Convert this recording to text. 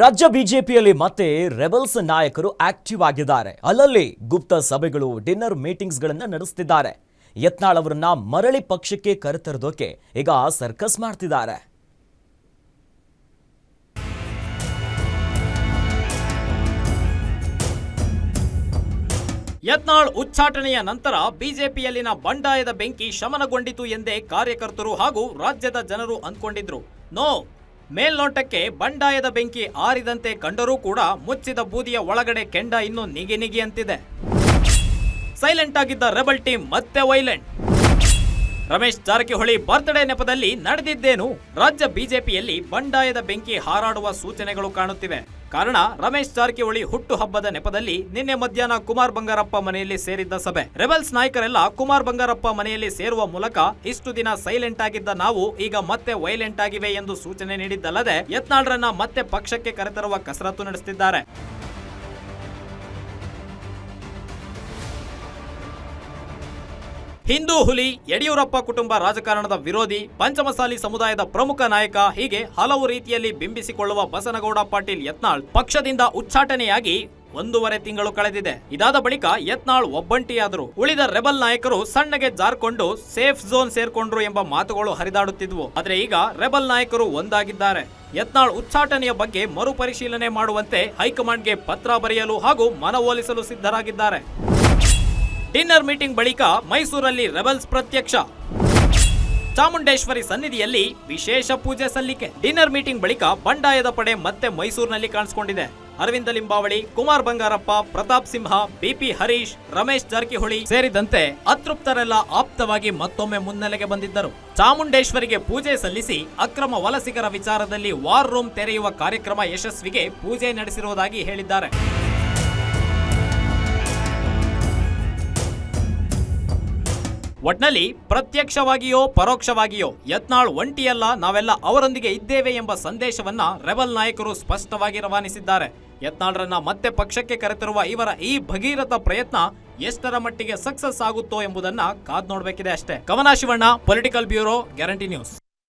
ರಾಜ್ಯ ಬಿಜೆಪಿಯಲ್ಲಿ ಮತ್ತೆ ರೆಬಲ್ಸ್ ನಾಯಕರು ಆಕ್ಟಿವ್ ಆಗಿದ್ದಾರೆ. ಅಲ್ಲಲ್ಲಿ ಗುಪ್ತ ಸಭೆಗಳು, ಡಿನ್ನರ್ ಮೀಟಿಂಗ್ಸ್ಗಳನ್ನು ನಡೆಸ್ತಿದ್ದಾರೆ. ಯತ್ನಾಳ್ ಅವರನ್ನ ಮರಳಿ ಪಕ್ಷಕ್ಕೆ ಕರೆತರೋದಕ್ಕೆ ಈಗ ಸರ್ಕಸ್ ಮಾಡ್ತಿದ್ದಾರೆ. ಯತ್ನಾಳ್ ಉಚ್ಚಾಟನೆಯ ನಂತರ ಬಿಜೆಪಿಯಲ್ಲಿನ ಬಂಡಾಯದ ಬೆಂಕಿ ಶಮನಗೊಂಡಿತು ಎಂದೇ ಕಾರ್ಯಕರ್ತರು ಹಾಗೂ ರಾಜ್ಯದ ಜನರು ಅಂದ್ಕೊಂಡಿದ್ರು. ನೋ! ಮೇಲ್ನೋಟಕ್ಕೆ ಬಂಡಾಯದ ಬೆಂಕಿ ಆರಿದಂತೆ ಕಂಡರೂ ಕೂಡ ಮುಚ್ಚಿದ ಬೂದಿಯ ಒಳಗಡೆ ಕೆಂಡ ಇನ್ನೂ ನಿಗಿ ನಿಗಿ ಅಂತಿದೆ. ಸೈಲೆಂಟ್ ಆಗಿದ್ದ ರೆಬಲ್ ಟೀಮ್ ಮತ್ತೆ ವೈಲೆಂಟ್. ರಮೇಶ್ ಜಾರಕಿಹೊಳಿ ಬರ್ತ್ಡೇ ನೆಪದಲ್ಲಿ ನಡೆದಿದ್ದೇನು? ರಾಜ್ಯ ಬಿಜೆಪಿಯಲ್ಲಿ ಬಂಡಾಯದ ಬೆಂಕಿ ಹಾರಾಡುವ ಸೂಚನೆಗಳು ಕಾಣುತ್ತಿವೆ. ಕಾರಣ, ರಮೇಶ್ ಜಾರಕಿಹೊಳಿ ಹುಟ್ಟು ಹಬ್ಬದ ನೆಪದಲ್ಲಿ ನಿನ್ನೆ ಮಧ್ಯಾಹ್ನ ಕುಮಾರ್ ಬಂಗಾರಪ್ಪ ಮನೆಯಲ್ಲಿ ಸೇರಿದ್ದ ಸಭೆ. ರೆಬಲ್ಸ್ ನಾಯಕರೆಲ್ಲ ಕುಮಾರ್ ಬಂಗಾರಪ್ಪ ಮನೆಯಲ್ಲಿ ಸೇರುವ ಮೂಲಕ ಇಷ್ಟು ದಿನ ಸೈಲೆಂಟ್ ಆಗಿದ್ದ ನಾವು ಈಗ ಮತ್ತೆ ವೈಲೆಂಟ್ ಆಗಿವೆ ಎಂದು ಸೂಚನೆ ನೀಡಿದ್ದಲ್ಲದೆ ಯತ್ನಾಳ್ರನ್ನ ಮತ್ತೆ ಪಕ್ಷಕ್ಕೆ ಕರೆತರುವ ಕಸರತ್ತು ನಡೆಸುತ್ತಿದ್ದಾರೆ ಹಿಂದೂ ಹುಲಿ, ಯಡಿಯೂರಪ್ಪ ಕುಟುಂಬ ರಾಜಕಾರಣದ ವಿರೋಧಿ, ಪಂಚಮಸಾಲಿ ಸಮುದಾಯದ ಪ್ರಮುಖ ನಾಯಕ ಹೀಗೆ ಹಲವು ರೀತಿಯಲ್ಲಿ ಬಿಂಬಿಸಿಕೊಳ್ಳುವ ಬಸನಗೌಡ ಪಾಟೀಲ್ ಯತ್ನಾಳ್ ಪಕ್ಷದಿಂದ ಉಚ್ಚಾಟನೆಯಾಗಿ ಒಂದೂವರೆ ತಿಂಗಳು ಕಳೆದಿದೆ. ಇದಾದ ಬಳಿಕ ಯತ್ನಾಳ್ ಒಬ್ಬಂಟಿಯಾದರು. ಉಳಿದ ರೆಬಲ್ ನಾಯಕರು ಸಣ್ಣಗೆ ಜಾರ್ಕೊಂಡು ಸೇಫ್ ಝೋನ್ ಸೇರ್ಕೊಂಡ್ರು ಎಂಬ ಮಾತುಗಳು ಹರಿದಾಡುತ್ತಿದ್ವು. ಆದರೆ ಈಗ ರೆಬಲ್ ನಾಯಕರು ಒಂದಾಗಿದ್ದಾರೆ. ಯತ್ನಾಳ್ ಉಚ್ಚಾಟನೆಯ ಬಗ್ಗೆ ಮರುಪರಿಶೀಲನೆ ಮಾಡುವಂತೆ ಹೈಕಮಾಂಡ್ಗೆ ಪತ್ರ ಬರೆಯಲು ಹಾಗೂ ಮನವೊಲಿಸಲು ಸಿದ್ಧರಾಗಿದ್ದಾರೆ. ಡಿನ್ನರ್ ಮೀಟಿಂಗ್ ಬಳಿಕ ಮೈಸೂರಲ್ಲಿ ರೆಬಲ್ಸ್ ಪ್ರತ್ಯಕ್ಷ. ಚಾಮುಂಡೇಶ್ವರಿ ಸನ್ನಿಧಿಯಲ್ಲಿ ವಿಶೇಷ ಪೂಜೆ ಸಲ್ಲಿಕೆ. ಡಿನ್ನರ್ ಮೀಟಿಂಗ್ ಬಳಿಕ ಬಂಡಾಯದ ಪಡೆ ಮತ್ತೆ ಮೈಸೂರಿನಲ್ಲಿ ಕಾಣಿಸಿಕೊಂಡಿದೆ. ಅರವಿಂದ ಲಿಂಬಾವಳಿ, ಕುಮಾರ್ ಬಂಗಾರಪ್ಪ, ಪ್ರತಾಪ್ ಸಿಂಹ, ಬಿಪಿ ಹರೀಶ್, ರಮೇಶ್ ಜಾರಕಿಹೊಳಿ ಸೇರಿದಂತೆ ಅತೃಪ್ತರೆಲ್ಲ ಆಪ್ತವಾಗಿ ಮತ್ತೊಮ್ಮೆ ಮುನ್ನೆಲೆಗೆ ಬಂದಿದ್ದರು. ಚಾಮುಂಡೇಶ್ವರಿಗೆ ಪೂಜೆ ಸಲ್ಲಿಸಿ ಅಕ್ರಮ ವಲಸಿಗರ ವಿಚಾರದಲ್ಲಿ ವಾರ್ ರೂಮ್ ತೆರೆಯುವ ಕಾರ್ಯಕ್ರಮ ಯಶಸ್ವಿಗೆ ಪೂಜೆ ನಡೆಸಿರುವುದಾಗಿ ಹೇಳಿದ್ದಾರೆ. ಒಟ್ನಲ್ಲಿ ಪ್ರತ್ಯಕ್ಷವಾಗಿಯೋ ಪರೋಕ್ಷವಾಗಿಯೋ ಯತ್ನಾಳ್ ಒಂಟಿಯಲ್ಲ, ನಾವೆಲ್ಲ ಅವರೊಂದಿಗೆ ಇದ್ದೇವೆ ಎಂಬ ಸಂದೇಶವನ್ನ ರೆಬಲ್ ನಾಯಕರು ಸ್ಪಷ್ಟವಾಗಿ ರವಾನಿಸಿದ್ದಾರೆ. ಯತ್ನಾಳ್ರನ್ನ ಮತ್ತೆ ಪಕ್ಷಕ್ಕೆ ಕರೆತರುವ ಇವರ ಈ ಭಗೀರಥ ಪ್ರಯತ್ನ ಎಷ್ಟರ ಮಟ್ಟಿಗೆ ಸಕ್ಸಸ್ ಆಗುತ್ತೋ ಎಂಬುದನ್ನ ಕಾದ್ ನೋಡಬೇಕಿದೆ ಅಷ್ಟೇ. ಕಮನಾ Shivanna political bureau guarantee news